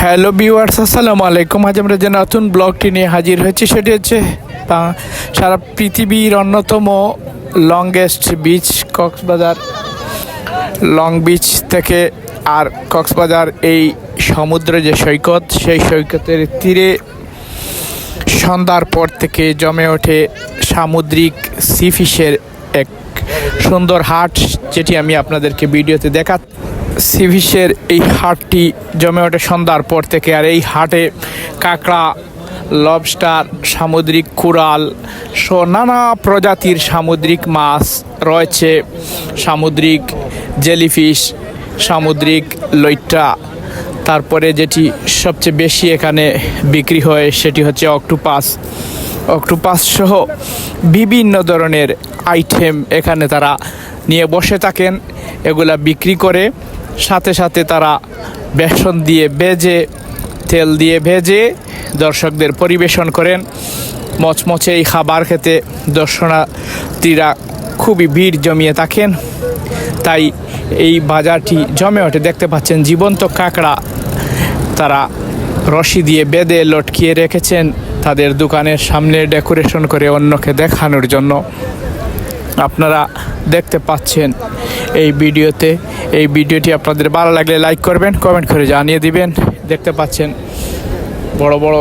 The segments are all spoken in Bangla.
হ্যালো ভিউয়ার্স আসসালামু আলাইকুম। আজ আমরা যে নতুন ব্লগটি নিয়ে হাজির হয়েছি, সেটি হচ্ছে সারা পৃথিবীর অন্যতম longest beach Cox's Bazar long beach থেকে আর কক্সবাজার এই সমুদ্র যে সৈকত, সেই সৈকতের তীরে সন্ধ্যার পর থেকে জমে ওঠে সামুদ্রিক সি ফিশের এক সুন্দর হাট, যেটি আমি আপনাদেরকে ভিডিওতে দেখা সি ফিশের এই হাটটি জমে ওঠে সন্ধ্যার পর থেকে। আর এই হাটে কাঁকড়া লবস্টার সামুদ্রিক কুড়াল সহ নানা প্রজাতির সামুদ্রিক মাছ রয়েছে। সামুদ্রিক জেলিফিশ, সামুদ্রিক লইট্টা, তারপরে যেটি সবচেয়ে বেশি এখানে বিক্রি হয় সেটি হচ্ছে অক্টোপাস। অক্টোপাস সহ বিভিন্ন ধরনের আইটেম এখানে তারা নিয়ে বসে থাকেন, এগুলা বিক্রি করে। সাথে সাথে তারা বেসন দিয়ে ভেজে, তেল দিয়ে ভেজে দর্শকদের পরিবেশন করেন। মচমচে এই খাবার খেতে দর্শনার্থীরা খুবই ভিড় জমিয়ে থাকেন। তাই এই বাজারটি জমে ওঠে। দেখতে পাচ্ছেন জীবন্ত কাঁকড়া। তারা রশি দিয়ে বেঁধে লটকিয়ে রেখেছেন তাদের দোকানের সামনে ডেকোরেশন করে অন্যকে দেখানোর জন্য। আপনারা দেখতে পাচ্ছেন এই ভিডিওতে এই ভিডিওটি আপনাদের ভালো লাগলে লাইক করবেন কমেন্ট করে জানিয়ে দিবেন। দেখতে পাচ্ছেন, বড় বড়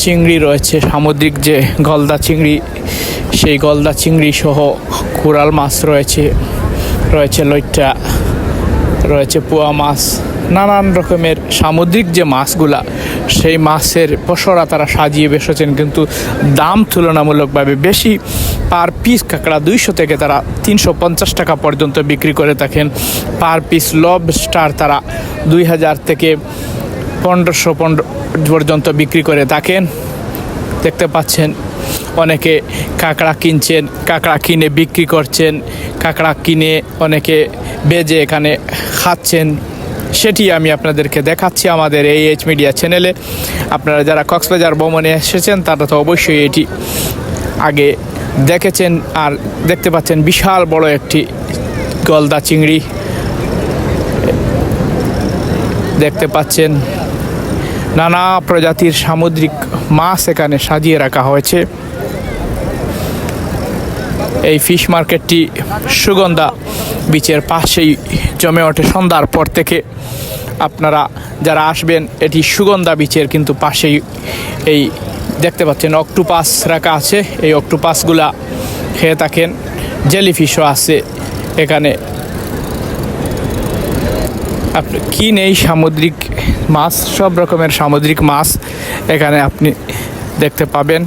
চিংড়ি রয়েছে, সামুদ্রিক যে গলদা চিংড়ি, সেই গলদা চিংড়ি সহ কুড়াল মাছ রয়েছে রয়েছে লইট্টা, রয়েছে পোয়া মাছ, নানান রকমের সামুদ্রিক যে মাছগুলা, সেই মাছের পসরা তারা সাজিয়ে বসেছেন, কিন্তু দাম তুলনামূলকভাবে বেশি। পার পিস কাঁকড়া দুইশো থেকে তারা তিনশো পঞ্চাশ টাকা পর্যন্ত বিক্রি করে থাকেন। পার পিস লব স্টার তারা দুই হাজার থেকে পনেরোশো পনেরো পর্যন্ত বিক্রি করে থাকেন। দেখতে পাচ্ছেন, অনেকে কাঁকড়া কিনছেন, কাঁকড়া কিনে বিক্রি করছেন, কাঁকড়া কিনে অনেকে বেজে এখানে খাচ্ছেন। সেটি আমি আপনাদেরকে দেখাচ্ছি আমাদের এই এইচ মিডিয়া চ্যানেলে আপনারা যারা কক্সবাজার ভ্রমণে এসেছেন, তারা তো অবশ্যই এটি আগে দেখেছেন আর দেখতে পাচ্ছেন বিশাল বড় একটি গলদা চিংড়ি। দেখতে পাচ্ছেন নানা প্রজাতির সামুদ্রিক মাছ এখানে সাজিয়ে রাখা হয়েছে। এই ফিশ মার্কেটটি সুগন্ধা বিচের পাশেই জমে ওঠে সন্ধ্যার পর থেকে। আপনারা যারা আসবেন, এটি সুগন্ধা বিচের কিন্তু পাশেই এই দেখতে পাচ্ছেন অক্টোপাস রাখা আছে। এই অক্টোপাসগুলা খেয়ে থাকেন। জেলিফিশও আছে এখানে। আপনি কি নেই? সামুদ্রিক মাছ, সব রকমের সামুদ্রিক মাছ এখানে আপনি দেখতে পাবেন।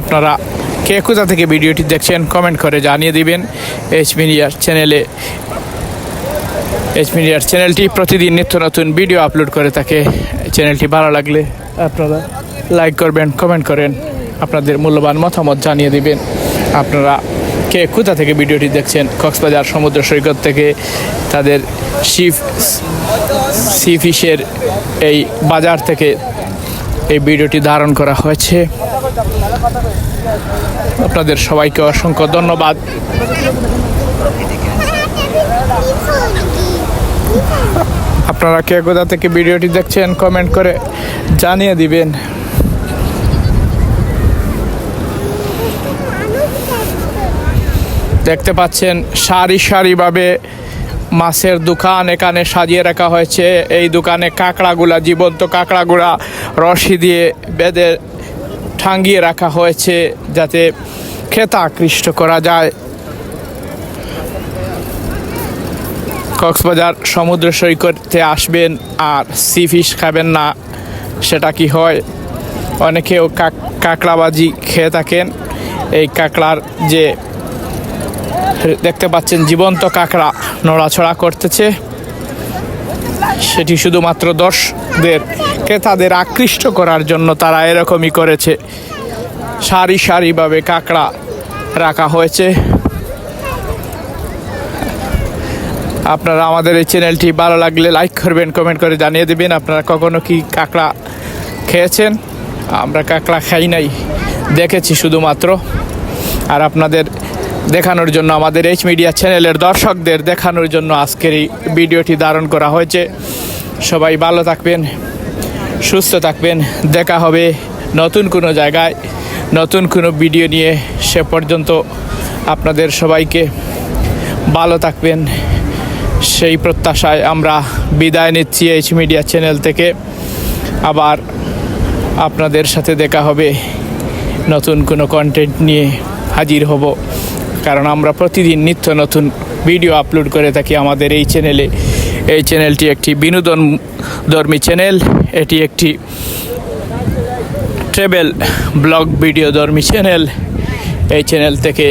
আপনারা কে কোথা থেকে ভিডিওটি দেখছেন কমেন্ট করে জানিয়ে দিবেন। এইচ মিডিয়ার চ্যানেলে এইচ মিডিয়ার চ্যানেলটি প্রতিদিন নিত্য নতুন ভিডিও আপলোড করে থাকে। চ্যানেলটি ভালো লাগলে আপনারা লাইক করবেন কমেন্ট করেন, আপনাদের মূল্যবান মতামত জানিয়ে দিবেন। আপনারা কে কোথা থেকে ভিডিওটি দেখছেন, কক্সবাজার সমুদ্র সৈকত থেকে তাদের শিফ, সি ফিশের এই বাজার থেকে এই ভিডিওটি ধারণ করা হয়েছে। আপনাদের সবাইকে অসংখ্য ধন্যবাদ। আপনারা কে কোথা থেকে ভিডিওটি দেখছেন কমেন্ট করে জানিয়ে দিবেন। দেখতে পাচ্ছেন, সারি সারিভাবে মাছের দোকান এখানে সাজিয়ে রাখা হয়েছে। এই দোকানে কাঁকড়াগুলা, জীবন্ত কাঁকড়াগুলা রশি দিয়ে বেঁধে ঠাঙ্গিয়ে রাখা হয়েছে যাতে খেতা আকৃষ্ট করা যায়। কক্সবাজার সমুদ্র সৈকতে আসবেন আর সি ফিশ খাবেন না, সেটা কি হয়? অনেকেও কাক কাঁকড়াবাজি খেয়ে থাকেন। এই কাঁকড়ার যে দেখতে পাচ্ছেন জীবন্ত কাঁকড়া নড়াছড়া করতেছে, সেটি শুধুমাত্র দর্শকদের ক্রেতাদের আকৃষ্ট করার জন্য তারা এরকমই করেছে। সারি সারিভাবে কাঁকড়া রাখা হয়েছে। আপনারা আমাদের এই চ্যানেলটি ভালো লাগলে লাইক করবেন কমেন্ট করে জানিয়ে দেবেন আপনারা কখনো কি কাঁকড়া খেয়েছেন? আমরা কাঁকড়া খাই নাই, দেখেছি শুধুমাত্র। আর আপনাদের দেখানোর জন্য আমাদের এইচ মিডিয়া চ্যানেলের দর্শকদের দেখানোর জন্য আজকের এই ভিডিওটি ধারণ করা হয়েছে। সবাই ভালো থাকবেন। সুস্থ থাকবেন। দেখা হবে নতুন কোনো জায়গায়। নতুন কোনো ভিডিও নিয়ে সে পর্যন্ত আপনাদের সবাইকে ভালো থাকবেন। সেই প্রত্যাশায় আমরা বিদায় নিচ্ছি এইচ মিডিয়া চ্যানেল থেকে। আবার আপনাদের সাথে দেখা হবে। নতুন কোনো কন্টেন্ট নিয়ে হাজির হব। কারণ আমরা প্রতিদিন নিত্য নতুন ভিডিও আপলোড করে থাকি আমাদের এই চ্যানেলে এই চ্যানেলটি একটি বিনোদন ধর্মী চ্যানেল এটি একটি ট্রেভেল ব্লগ ভিডিও ধর্মী চ্যানেল এই চ্যানেল থেকে